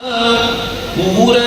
ਪੂਰਨ ਹੋਵੇ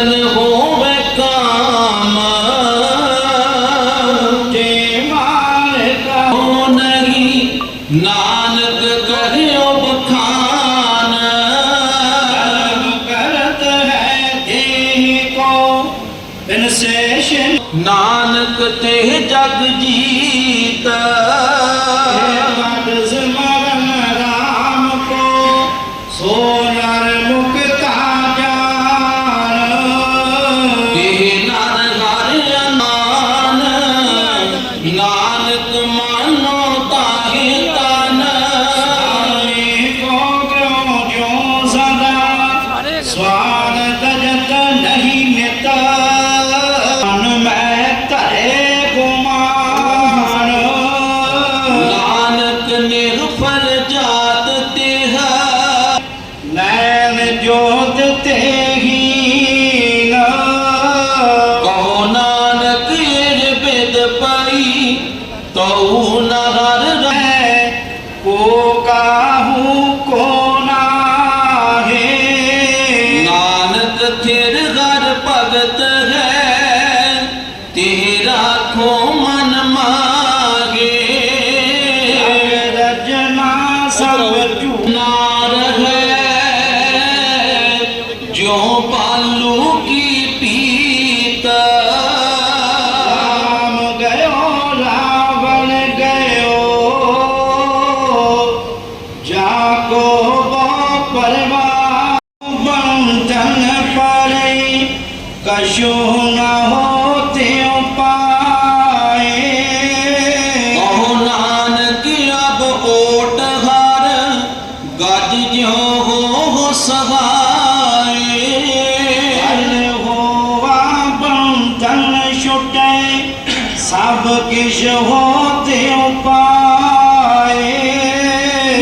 ਸਭ ਕਿਛ ਹੋ ਤਿਉ ਪਾਏ।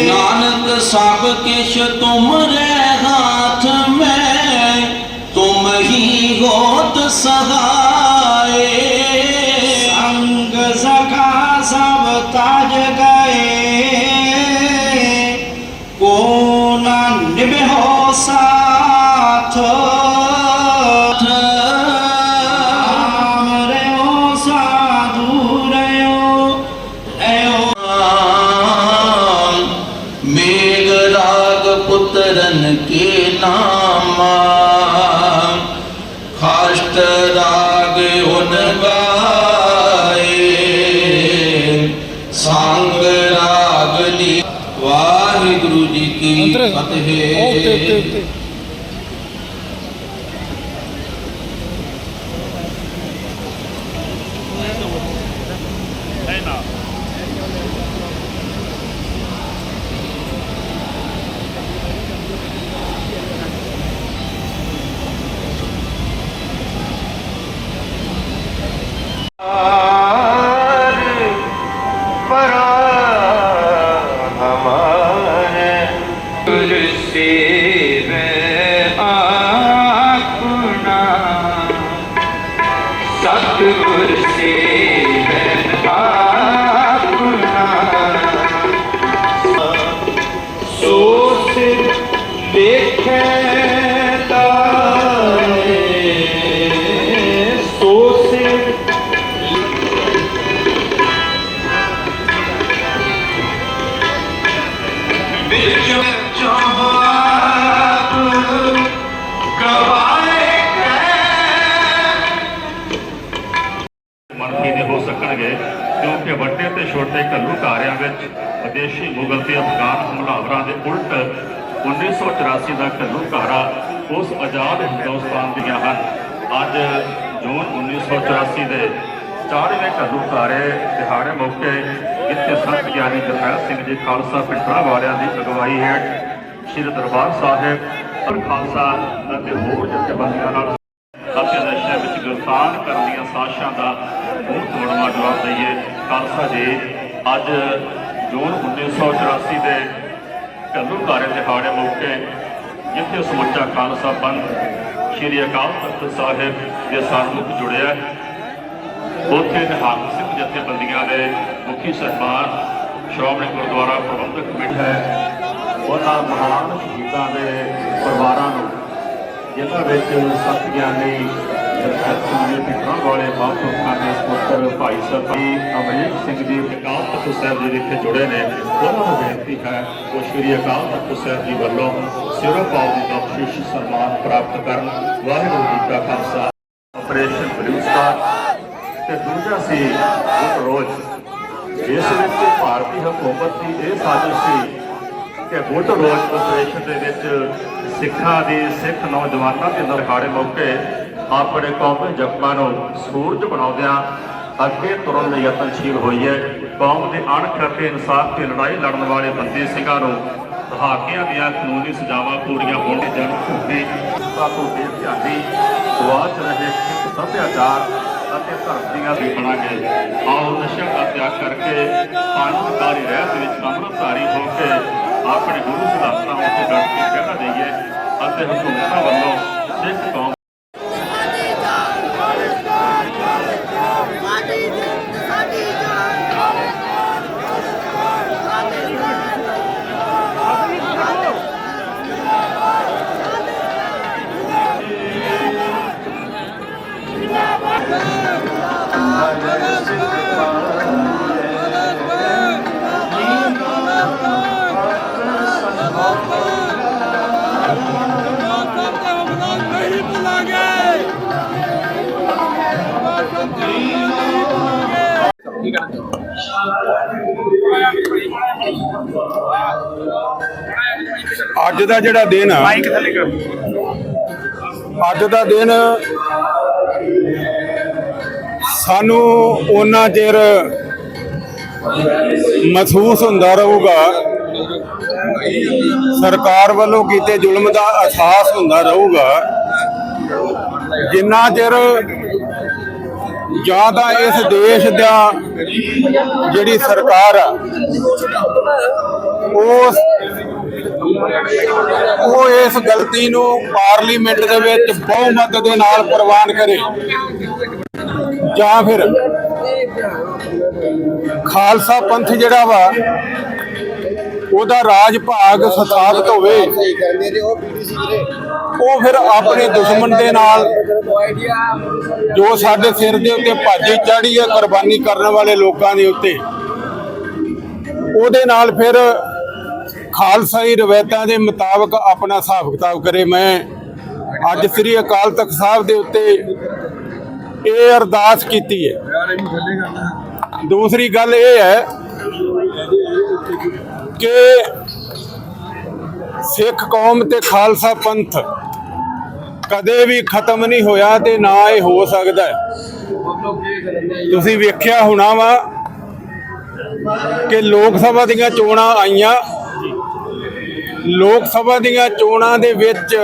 ਨਾਨਕ, ਸਭ ਕਿਛ ਤੁਮਰੇ ਹੱਥ ਮੈਂ, ਤੁਮ ਹੀ ਹੋਤ ਸਹਾਏ। ਸੰਗ ਸਖਾ ਸਭ ਤਾਜ ਗਏ। ਕੋ ਨਾ ਨਿਭੋ ਸਾਥ ਵਿਦੇਸ਼ੀ ਮੁਗਲ ਤੇ ਅਫਗਾਨ ਹਮਲਾਵਰਾਂ ਦੇ ਉਲਟ 1984 ਦਾ ਘੱਲੂਘਾਰਾ ਉਸ ਆਜ਼ਾਦ ਹਿੰਦੁਸਤਾਨ ਦੀਆਂ ਹਨ। ਅੱਜ ਜੂਨ 1984 ਦੇ 4ਵੇਂ ਘੱਲੂਘਾਰੇ ਦਿਹਾੜੇ ਮੌਕੇ ਇੱਥੇ ਸੰਤ ਗਿਆਨੀ ਜਰਨੈਲ ਸਿੰਘ ਜੀ ਖਾਲਸਾ ਪਿੰਡਰਾ ਵਾਲਿਆਂ ਦੀ ਅਗਵਾਈ ਹੇਠ ਸ੍ਰੀ ਦਰਬਾਰ ਸਾਹਿਬ ਔਰ ਖਾਲਸਾ ਅਤੇ ਹੋਰ ਜਥੇਬੰਦੀਆਂ ਨਾਲ ਅਤੇ ਨਸ਼ੇ ਵਿੱਚ ਗ੍ਰਿਫਤਾਰ ਕਰਨ ਦੀਆਂ ਸਾਜ਼ਿਸ਼ਾਂ ਦਾ ਮੂੰਹ ਤੋੜਵਾ ਜਵਾਬ ਦਈਏ। ਖਾਲਸਾ ਜੀ, ਅੱਜ ਜੂਨ 1984 ਦੇ ਘੱਲੂਘਾਰੇ ਦਿਹਾੜੇ ਮੌਕੇ, ਜਿੱਥੇ ਸਮੁੱਚਾ ਖਾਲਸਾ ਪੰਥ ਸ਼੍ਰੀ ਅਕਾਲ ਤਖਤ ਸਾਹਿਬ ਦੇ ਸਨਮੁਖ ਜੁੜਿਆ ਉੱਥੇ ਨਿਹੰਗ ਸਿੰਘ ਜਥੇਬੰਦੀਆਂ ਦੇ ਮੁਖੀ ਸਹਿਬਾਨ ਸ਼੍ਰੋਮਣੀ ਗੁਰਦੁਆਰਾ ਪ੍ਰਬੰਧਕ ਕਮੇਟੀ ਹੈ। ਉਹਨਾਂ ਮਹਾਨ ਸ਼ਹੀਦਾਂ ਦੇ ਪਰਿਵਾਰਾਂ ਨੂੰ, ਜਿਨ੍ਹਾਂ ਵਿੱਚ ਸਤ ਗਿਆਨੀ ਜਗਤ ਵਾਲੇ ਮਹਾਂਪੁਰਖਾਂ ਦੇ ਪੁੱਤਰ ਭਾਈ ਸਰਬੀ ਅਮਰੀਕ ਸਿੰਘ ਜੀ, ਅਕਾਲ ਤਖਤ ਸਾਹਿਬ ਜੀ ਵਿਖੇ ਜੁੜੇ ਨੇ। ਉਹਨਾਂ ਨੂੰ ਬੇਨਤੀ ਹੈ, ਉਹ ਸ਼੍ਰੀ ਅਕਾਲ ਤਖਤ ਸਾਹਿਬ ਜੀ ਵੱਲੋਂ ਸਿਰੋਂ ਪਾਉ ਦੀ ਬਖਸ਼ਿਸ਼, ਸਨਮਾਨ ਪ੍ਰਾਪਤ ਕਰਨ। ਵਾਹਿਗੁਰੂ ਜੀ ਕਾ ਖਾਲਸਾ। ਆਪਰੇਸ਼ਨ ਬਲੂ ਸਟਾਰ ਤੇ ਦੂਜਾ ਸੀ ਗੁੱਟ ਰੋਜ਼। ਇਸ ਵਿੱਚ ਭਾਰਤੀ ਹਕੂਮਤ ਦੀ ਇਹ ਸਾਜ਼ਿਸ਼ ਸੀ ਕਿ ਗੁੱਟ ਰੋਜ਼ ਆਪਰੇਸ਼ਨ ਦੇ ਵਿੱਚ ਸਿੱਖਾਂ ਦੀ, ਸਿੱਖ ਨੌਜਵਾਨਾਂ ਦੇ ਨਰਹਾੜੇ ਮੌਕੇ ਆਪਣੇ ਕੌਮੀ ਜ਼ਖਮਾਂ ਨੂੰ ਸੂਰਜ ਬਣਾਉਂਦਿਆਂ ਅੱਗੇ ਤੁਰਨ ਲਈ ਯਤਨਸ਼ੀਲ ਹੋਈ ਹੈ। ਕੌਮ ਦੇ ਅਣਖ ਅਤੇ ਇਨਸਾਫ ਦੀ ਲੜਾਈ ਲੜਨ ਵਾਲੇ ਬੰਦੇ ਸਿੰਘਾਂ ਨੂੰ ਦਹਾਕਿਆਂ ਦੀਆਂ ਕਾਨੂੰਨੀ ਸਜ਼ਾਵਾਂ ਪੂਰੀਆਂ ਹੋਣ ਦੀ ਜਨ ਭੂਮੀ ਸਾਤੋਂ ਬੇਧਿਆਨੀ ਗਵਾਚ ਰਹੇ ਸਿੱਖ ਸੱਭਿਆਚਾਰ ਅਤੇ ਧਰਮ ਦੀਆਂ ਵੀ ਬਣਾਂਗੇ ਆਓ ਨਸ਼ਾ ਦਾ ਤਿਆਗ ਕਰਕੇ ਕਾਨੂੰਨਦਾਰੀ ਰਹਿਤ ਵਿੱਚ ਅੰਮ੍ਰਿਤਧਾਰੀ ਹੋ ਕੇ ਆਪਣੇ ਗੁਰੂ ਸਿਧਾਂਤਾਂ ਉੱਤੇ ਡਟ ਕੇ ਕਹਿਣਾ ਦੇਈਏ ਅਤੇ ਹਕੂਮਤਾਂ ਵੱਲੋਂ ਸਿੱਖ ਕੌਮ ਅੱਜ ਦਾ ਜਿਹੜਾ ਦਿਨ ਆ ਅੱਜ ਦਾ ਦਿਨ ਸਾਨੂੰ ਉਹਨਾਂ ਚਿਰ ਮਹਿਸੂਸ ਹੁੰਦਾ ਰਹੂਗਾ ਸਰਕਾਰ ਵੱਲੋਂ ਕੀਤੇ ਜ਼ੁਲਮ ਦਾ ਅਹਿਸਾਸ ਹੁੰਦਾ ਰਹੂਗਾ ਜਿੰਨਾ ਚਿਰ ਜਾਂ ਤਾਂ ਇਸ ਦੇਸ਼ ਦਾ ਜਿਹੜੀ ਸਰਕਾਰ ਆ ਉਹ ਉਹ ਇਸ ਗਲਤੀ ਨੂੰ ਪਾਰਲੀਮੈਂਟ ਦੇ ਵਿੱਚ ਬਹੁਮਤ ਦੇ ਨਾਲ ਪ੍ਰਵਾਨ ਕਰੇ। ਜਾਂ ਫਿਰ ਖਾਲਸਾ ਪੰਥ ਜਿਹੜਾ ਵਾ ਉਹਦਾ ਰਾਜ ਭਾਗ ਸਥਾਪਿਤ ਹੋਵੇ। ਉਹ ਫਿਰ ਆਪਣੇ ਦੁਸ਼ਮਣ ਦੇ ਨਾਲ ਜੋ ਸਾਡੇ ਸਿਰ ਦੇ ਉੱਤੇ ਭਾਜੀ ਚਾੜੀ ਹੈ ਕੁਰਬਾਨੀ ਕਰਨ ਵਾਲੇ ਲੋਕਾਂ ਦੇ ਉੱਤੇ ਉਹਦੇ ਨਾਲ ਫਿਰ ਖਾਲਸਾਈ ਰਵਾਇਤਾਂ ਦੇ ਮੁਤਾਬਕ ਆਪਣਾ ਹਿਸਾਬ ਕਿਤਾਬ ਕਰੇ ਮੈਂ। ਅੱਜ ਸ੍ਰੀ ਅਕਾਲ ਤਖਤ ਸਾਹਿਬ ਦੇ ਉੱਤੇ ਇਹ ਅਰਦਾਸ ਕੀਤੀ ਹੈ। ਦੂਸਰੀ ਗੱਲ ਇਹ ਹੈ ਕਿ ਸਿੱਖ ਕੌਮ ਤੇ ਖਾਲਸਾ ਪੰਥ ਕਦੇ ਵੀ ਖਤਮ ਨਹੀਂ ਹੋਇਆ ਤੇ ਨਾ ਇਹ ਹੋ ਸਕਦਾ ਤੁਸੀਂ ਵੇਖਿਆ ਹੋਣਾ ਵਾ ਕਿ ਲੋਕ ਸਭਾ ਦੀਆਂ ਚੋਣਾਂ ਆਈਆਂ। ਲੋਕ ਸਭਾ ਦੀਆਂ ਚੋਣਾਂ ਦੇ ਵਿੱਚ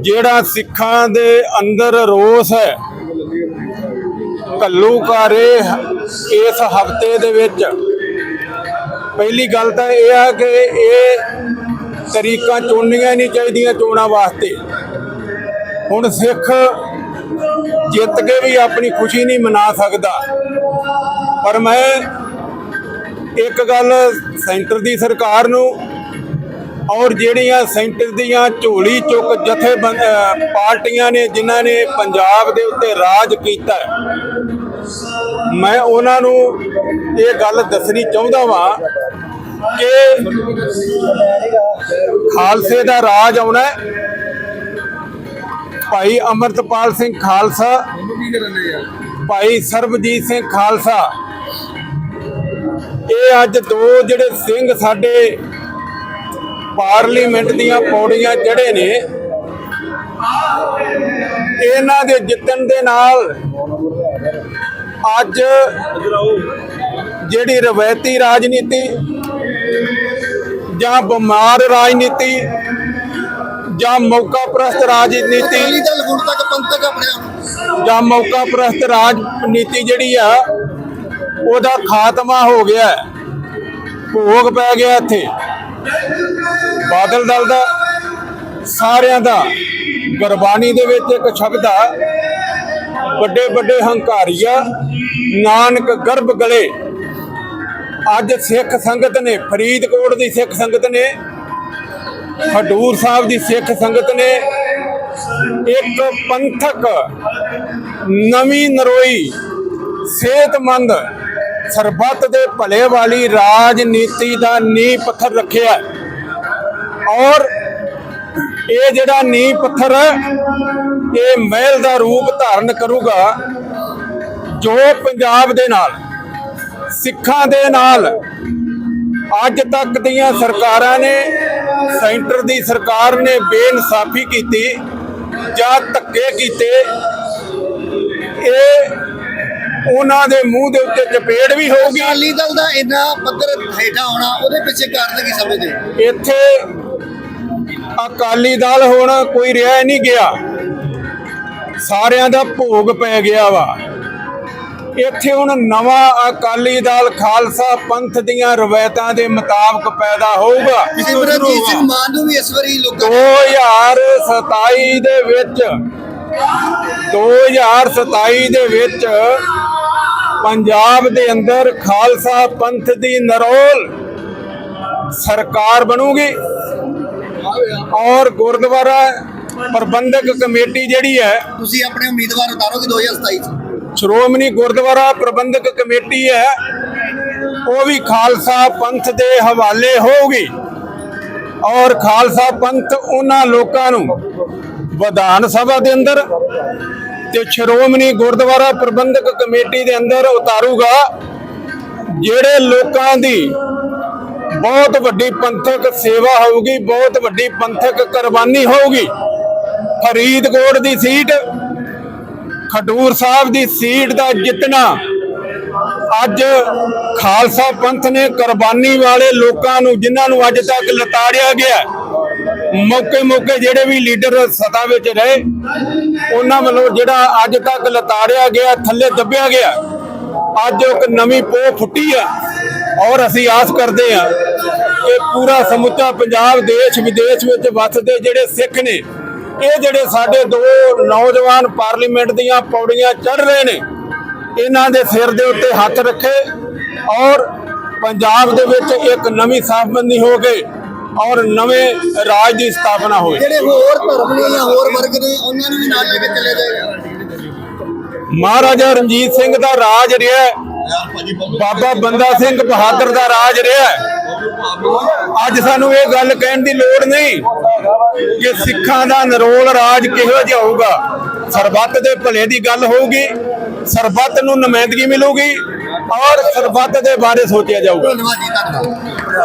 ਜਿਹੜਾ ਸਿੱਖਾਂ ਦੇ ਅੰਦਰ ਰੋਸ ਹੈ, ਘੱਲੂਘਾਰੇ ਇਸ ਹਫ਼ਤੇ ਦੇ ਵਿੱਚ ਪਹਿਲੀ ਗੱਲ ਤਾਂ ਇਹ ਆ ਕਿ ਇਹ ਤਰੀਕਾਂ ਚੁਣਨੀਆਂ ਨਹੀਂ ਚਾਹੀਦੀਆਂ ਚੋਣਾਂ ਵਾਸਤੇ। ਹੁਣ ਸਿੱਖ ਜਿੱਤ ਕੇ ਵੀ ਆਪਣੀ ਖੁਸ਼ੀ ਨਹੀਂ ਮਨਾ ਸਕਦਾ। ਪਰ ਮੈਂ ਇੱਕ ਗੱਲ ਸੈਂਟਰ ਦੀ ਸਰਕਾਰ ਨੂੰ ਔਰ ਜਿਹੜੀਆਂ ਸੈਂਟਰ ਦੀਆਂ ਝੋਲੀ ਚੁੱਕ ਜਥੇ ਪਾਰਟੀਆਂ ਨੇ, ਜਿਨ੍ਹਾਂ ਨੇ ਪੰਜਾਬ ਦੇ ਉੱਤੇ ਰਾਜ ਕੀਤਾ ਮੈਂ ਉਹਨਾਂ ਨੂੰ ਇਹ ਗੱਲ ਦੱਸਣੀ ਚਾਹੁੰਦਾ ਵਾਂ ਕਿ ਖਾਲਸੇ ਦਾ ਰਾਜ ਆਉਣਾ ਹੈ। ਭਾਈ ਅਮਰਤਪਾਲ ਸਿੰਘ ਖਾਲਸਾ, ਭਾਈ ਸਰਬਜੀਤ ਸਿੰਘ ਖਾਲਸਾ ਇਹ ਅੱਜ ਦੋ ਜਿਹੜੇ ਸਿੰਘ ਸਾਡੇ ਪਾਰਲੀਮੈਂਟ ਦੀਆਂ ਪੌੜੀਆਂ ਚੜੇ ਨੇ ਇਹਨਾਂ ਦੇ ਜਿੱਤਣ ਦੇ ਨਾਲ ਅੱਜ ਜਿਹੜੀ ਰਵਾਇਤੀ ਰਾਜਨੀਤੀ ਜਾਂ ਬਿਮਾਰ ਰਾਜਨੀਤੀ ਜਾਂ ਮੌਕਾ ਪ੍ਰਸਤ ਰਾਜਨੀਤੀ ਦਲ ਹੁਣ ਤੱਕ ਪੰਥਕ ਆਪਣੇ ਆਪ ਜਾਂ ਮੌਕਾ ਪ੍ਰਸਤ ਰਾਜਨੀਤੀ ਜਿਹੜੀ ਆ ਉਹਦਾ ਖਾਤਮਾ ਹੋ ਗਿਆ। ਭੋਗ ਪੈ ਗਿਆ ਇੱਥੇ। ਬਾਦਲ ਦਲ ਦਾ ਸਾਰਿਆਂ ਦਾ ਗੁਰਬਾਣੀ ਦੇ ਵਿੱਚ ਇੱਕ ਸ਼ਬਦ ਆ ਵੱਡੇ ਵੱਡੇ ਹੰਕਾਰੀਆ ਨਾਨਕ ਗਰਭ ਗਲੇ। ਅੱਜ ਸਿੱਖ ਸੰਗਤ ਨੇ, ਫਰੀਦਕੋਟ ਦੀ ਸਿੱਖ ਸੰਗਤ ਨੇ ਖਡੂਰ ਸਾਹਿਬ ਦੀ ਸਿੱਖ ਸੰਗਤ ਨੇ ਇੱਕ ਪੰਥਕ ਨਵੀਂ ਨਰੋਈ ਸਿਹਤਮੰਦ ਸਰਬੱਤ ਦੇ ਭਲੇ ਵਾਲੀ ਰਾਜਨੀਤੀ ਦਾ ਨੀਂਹ ਪੱਥਰ ਰੱਖਿਆ ਔਰ ਇਹ ਜਿਹੜਾ ਨੀਂਹ ਪੱਥਰ ਇਹ ਮਹਿਲ ਦਾ ਰੂਪ ਧਾਰਨ ਕਰੂਗਾ ਜੋ ਪੰਜਾਬ ਦੇ ਨਾਲ ਸਿੱਖਾਂ ਦੇ ਨਾਲ ਅੱਜ ਤੱਕ ਦੀਆਂ ਸਰਕਾਰਾਂ ਨੇ ਸੈਂਟਰ ਦੀ ਸਰਕਾਰ ਨੇ ਬੇਇਨਸਾਫੀ ਕੀਤੀ ਜਾਂ ਧੱਕੇ ਕੀਤੇ। ਇਹ ਉਹਨਾਂ ਦੇ ਮੂੰਹ ਦੇ ਉੱਤੇ ਚਪੇੜ ਵੀ ਹੋਊਗੀ। ਅਕਾਲੀ ਦਲ ਦਾ ਇੰਨਾ ਪੱਧਰ ਹੇਠਾਂ ਆਉਣਾ ਉਹਦੇ ਪਿੱਛੇ ਕਾਰਨ ਕੀ ਸਮਝਦੇ? ਇੱਥੇ ਅਕਾਲੀ ਦਲ ਹੁਣ ਕੋਈ ਰਹਿ ਨਹੀਂ ਗਿਆ। ਸਾਰਿਆਂ ਦਾ ਭੋਗ ਪੈ ਗਿਆ ਵਾ। ਇੱਥੇ ਹੁਣ ਨਵਾਂ ਅਕਾਲੀ ਦਲ ਖਾਲਸਾ ਪੰਥ ਦੀਆਂ ਰਵਾਇਤਾਂ ਦੇ ਮੁਤਾਬਕ ਪੈਦਾ ਹੋਊਗਾ। ਸਿਮਰਨਜੀਤ ਸਿੰਘ ਮਾਨ ਨੂੰ ਵੀ ਇਸ ਵਾਰੀ ਲੋਕਾਂ ਨੇ 2027 ਦੇ ਵਿੱਚ 2027 ਦੇ ਵਿੱਚ ਪੰਜਾਬ ਦੇ ਅੰਦਰ ਖਾਲਸਾ ਪੰਥ ਦੀ ਨਰੋਲ ਸਰਕਾਰ ਬਣੂਗੀ। ਔਰ ਗੁਰਦੁਆਰਾ ਪ੍ਰਬੰਧਕ ਕਮੇਟੀ ਜਿਹੜੀ ਹੈ ਤੁਸੀਂ ਆਪਣੇ ਉਮੀਦਵਾਰ ਉਤਾਰੋਗੇ 2027 ਚ। ਸ਼੍ਰੋਮਣੀ ਗੁਰਦੁਆਰਾ ਪ੍ਰਬੰਧਕ ਕਮੇਟੀ ਹੈ ਉਹ ਵੀ ਖਾਲਸਾ ਪੰਥ ਦੇ ਹਵਾਲੇ ਹੋਊਗੀ। ਔਰ ਖਾਲਸਾ ਪੰਥ ਉਹਨਾਂ ਲੋਕਾਂ ਨੂੰ ਵਿਧਾਨ ਸਭਾ ਦੇ ਅੰਦਰ ਤੇ ਸ਼੍ਰੋਮਣੀ ਗੁਰਦੁਆਰਾ ਪ੍ਰਬੰਧਕ ਕਮੇਟੀ ਦੇ ਅੰਦਰ ਉਤਾਰੂਗਾ ਜਿਹੜੇ ਲੋਕਾਂ ਦੀ ਬਹੁਤ ਵੱਡੀ ਪੰਥਕ ਸੇਵਾ ਹੋਊਗੀ ਬਹੁਤ ਵੱਡੀ ਪੰਥਕ ਕੁਰਬਾਨੀ ਹੋਊਗੀ। ਫਰੀਦਕੋਟ ਦੀ ਸੀਟ, ਖਡੂਰ ਸਾਹਿਬ ਦੀ ਸੀਟ ਦਾ ਜਿੱਤਣਾ। ਅੱਜ ਖਾਲਸਾ ਪੰਥ ਨੇ ਕੁਰਬਾਨੀ ਵਾਲੇ ਲੋਕਾਂ ਨੂੰ, ਜਿਨ੍ਹਾਂ ਨੂੰ ਅੱਜ ਤੱਕ ਲਤਾੜਿਆ ਗਿਆ ਮੌਕੇ ਮੌਕੇ ਜਿਹੜੇ ਵੀ ਲੀਡਰ ਸਤਾ ਵਿੱਚ ਰਹੇ, ਉਹਨਾਂ ਵੱਲੋਂ ਜਿਹੜਾ ਅੱਜ ਤੱਕ ਲਤਾੜਿਆ ਗਿਆ, ਥੱਲੇ ਦੱਬਿਆ ਗਿਆ, ਅੱਜ ਇੱਕ ਨਵੀਂ ਪੋਹ ਫੁੱਟੀ ਆ। ਔਰ ਅਸੀਂ ਆਸ ਕਰਦੇ ਆ ਕਿ ਪੂਰਾ ਸਮੁੱਚਾ ਪੰਜਾਬ ਦੇਸ਼ ਵਿਦੇਸ਼ ਵਿੱਚ ਵੱਸਦੇ ਜਿਹੜੇ ਸਿੱਖ ਨੇ ਇਹ ਜਿਹੜੇ ਸਾਡੇ ਦੋ ਨੌਜਵਾਨ ਪਾਰਲੀਮੈਂਟ ਦੀਆਂ ਪੌੜੀਆਂ ਚੜ ਰਹੇ ਨੇ ਇਹਨਾਂ ਦੇ ਸਿਰ ਦੇ ਉੱਤੇ ਹੱਥ ਰੱਖੇ ਔਰ ਪੰਜਾਬ ਦੇ ਵਿੱਚ ਇੱਕ ਨਵੀਂ ਸਾਫਬੰਦੀ ਹੋ ਕੇ ਔਰ ਨਵੇਂ ਰਾਜ ਦੀ ਸਥਾਪਨਾ ਹੋਏ ਜਿਹੜੇ ਹੋਰ ਧਰਮ ਨੇ ਜਾਂ ਹੋਰ ਵਰਗ ਨੇ ਉਹਨਾਂ ਨੂੰ ਵੀ ਨਾਲ ਲੈ ਕੇ ਚੱਲੇ ਜਾਏਗਾ ਮਹਾਰਾਜਾ ਰਣਜੀਤ ਸਿੰਘ ਦਾ ਰਾਜ ਰਿਹਾ। ਬਾਬਾ ਬੰਦਾ ਸਿੰਘ ਬਹਾਦਰ ਦਾ ਰਾਜ ਰਿਹਾ ਅੱਜ ਸਾਨੂੰ ਇਹ ਗੱਲ ਕਹਿਣ ਦੀ ਲੋੜ ਨਹੀਂ ਕਿ ਸਿੱਖਾਂ ਦਾ ਨਰੋਲ ਰਾਜ ਕਿਹੋ ਜਿਹਾ ਹੋਊਗਾ। ਸਰਬੱਤ ਦੇ ਭਲੇ ਦੀ ਗੱਲ ਹੋਊਗੀ, ਸਰਬੱਤ ਨੂੰ ਨੁਮਾਇੰਦਗੀ ਮਿਲੂਗੀ ਔਰ ਸਰਬੱਤ ਦੇ ਬਾਰੇ ਸੋਚਿਆ ਜਾਊਗਾ। ਧੰਨਵਾਦ ਜੀ ਧੰਨਵਾਦ